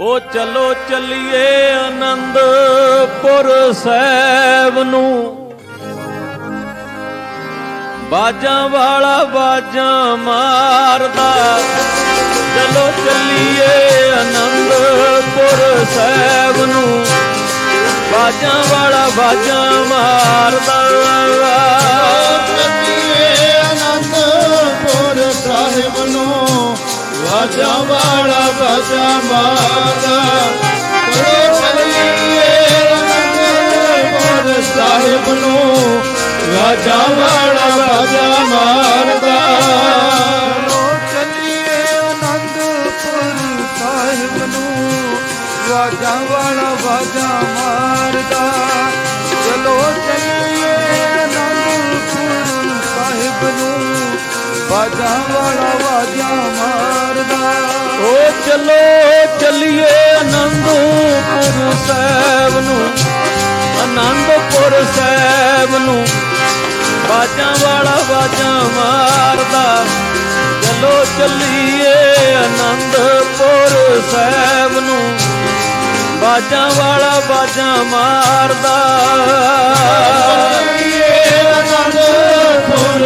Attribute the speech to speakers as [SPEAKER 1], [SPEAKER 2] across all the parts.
[SPEAKER 1] ਉਹ ਚਲੋ ਚੱਲੀਏ ਆਨੰਦਪੁਰ ਸਾਹਿਬ ਨੂੰ। ਬਾਜਾਂ ਵਾਲਾ ਬਾਜਾਂ ਮਾਰਦਾ। ਚਲੋ ਚੱਲੀਏ ਆਨੰਦਪੁਰ ਸਾਹਿਬ ਨੂੰ। ਬਾਜਾਂ ਵਾਲਾ ਬਾਜਾਂ
[SPEAKER 2] ਮਾਰ ਵਾਜਾ ਵਾਲਾ ਵਾਜਾ ਮਾਰਦਾ ਕਰੋ ਚੱਲੀਏ ਅਨੰਦਪੁਰ ਸਾਹਿਬ ਨੂੰ ਵਾਜਾ ਵਾਲਾ ਵਾਜਾ ਮਾਰਦਾ
[SPEAKER 3] ਚੱਲੀਏ ਆਨੰਦਪੁਰ ਸਾਹਿਬ ਨੂੰ। ਰਾਜਾ ਵਾਲਾ ਵਾਜਾ ਵਾਜਾਂ ਵਾਲਾ ਵਾਜਾ ਮਾਰਦਾ।
[SPEAKER 1] ਉਹ ਚਲੋ ਚੱਲੀਏ ਆਨੰਦਪੁਰ ਸਾਹਿਬ ਨੂੰ ਆਨੰਦਪੁਰ ਸਾਹਿਬ ਨੂੰ। ਬਾਜਾਂ ਵਾਲਾ ਬਾਜਾਂ ਮਾਰਦਾ ਚਲੋ ਚੱਲੀਏ ਆਨੰਦਪੁਰ ਸਾਹਿਬ ਨੂੰ। ਬਾਜਾਂ ਵਾਲਾ ਬਾਜਾਂ ਮਾਰਦਾ।
[SPEAKER 2] ਚੱਲੀਏ ਅਨੰਦਪੁਰ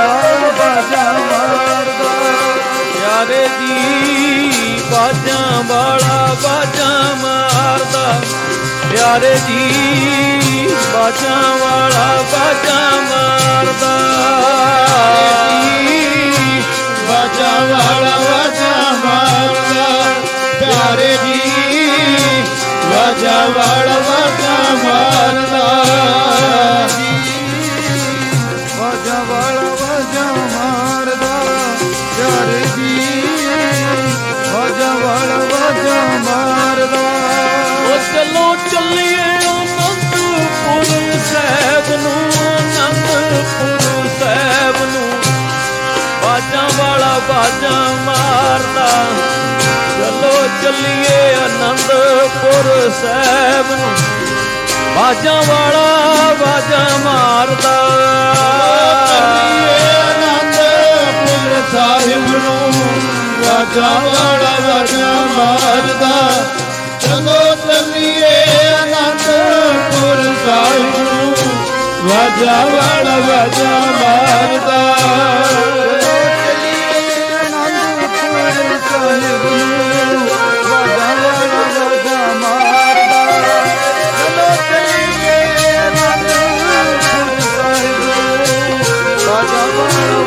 [SPEAKER 1] ਬਾਜਾਂ ਵਾਲਾ ਬਾਜਾਂ ਮਾਰਦਾ। ਪਿਆਰੇ ਜੀ, ਬਾਜਾਂ ਵਾਲਾ ਬਾਜਾਂ ਮਾਰਦਾ।
[SPEAKER 2] ਵਾਜਾ ਵਾਲਾ ਵਾਜਾ ਮਾਰਦਾ। ਪਿਆਰੇ ਜੀ ਵਾਜਾ ਵਾਲਾ
[SPEAKER 1] ਉਹ ਚੱਲੀਏ ਅਨੰਦਪੁਰ ਸਾਹਿਬ ਨੂੰ, ਅਨੰਦਪੁਰ ਸਾਹਿਬ ਨੂੰ। ਬਾਜਾਂ ਵਾਲਾ ਬਾਜਾਂ ਮਾਰਦਾ, ਚਲੋ ਚੱਲੀਏ ਅਨੰਦਪੁਰ ਸਾਹਿਬ ਨੂੰ। ਬਾਜਾਂ ਵਾਲਾ ਬਾਜਾਂ ਮਾਰਦਾ।
[SPEAKER 2] ਅਨੰਦਪੁਰ ਸਾਹਿਬ ਨੂੰ ਵਾਜਾ ਵਾਲਾ ਵਾਜਾ ਮਾਰਦਾ। વજાયું વજાવણ વજા મારતા Bye.